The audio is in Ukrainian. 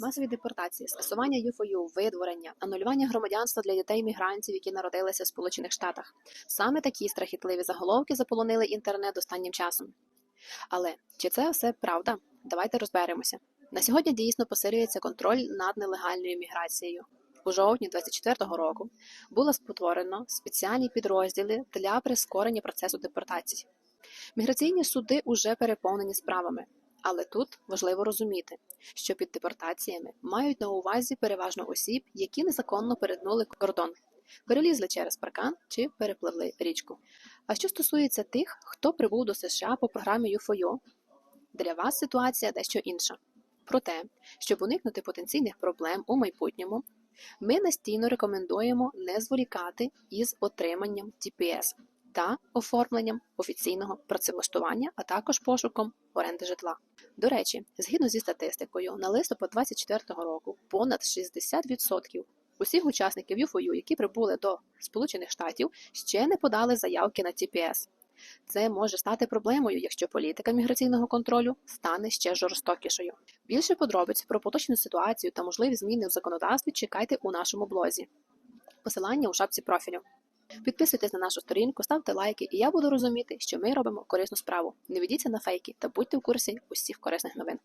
масові депортації, скасування ЮФОЮ, видворення, анулювання громадянства для дітей-мігрантів, які народилися в Сполучених Штатах. Саме такі страхітливі заголовки заполонили інтернет останнім часом. Але чи це все правда? Давайте розберемося. На сьогодні дійсно посилюється контроль над нелегальною міграцією. У жовтні 2024 року було спотворено спеціальні підрозділи для прискорення процесу депортацій. Міграційні суди уже переповнені справами, але тут важливо розуміти, що під депортаціями мають на увазі переважно осіб, які незаконно перетнули кордон, перелізли через паркан чи перепливли річку. А що стосується тих, хто прибув до США по програмі ЮФОЮ, для вас ситуація дещо інша. Проте, щоб уникнути потенційних проблем у майбутньому, ми настійно рекомендуємо не зволікати із отриманням TPS та оформленням офіційного працевлаштування, а також пошуком оренди житла. До речі, згідно зі статистикою, на листопад 2024 року понад 60% усіх учасників ЮФОЮ, які прибули до Сполучених Штатів, ще не подали заявки на TPS. Це може стати проблемою, якщо політика міграційного контролю стане ще жорстокішою. Більше подробиць про поточну ситуацію та можливі зміни в законодавстві чекайте у нашому блозі. Посилання у шапці профілю. Підписуйтесь на нашу сторінку, ставте лайки, і я буду розуміти, що ми робимо корисну справу. Не ведіться на фейки та будьте в курсі усіх корисних новин.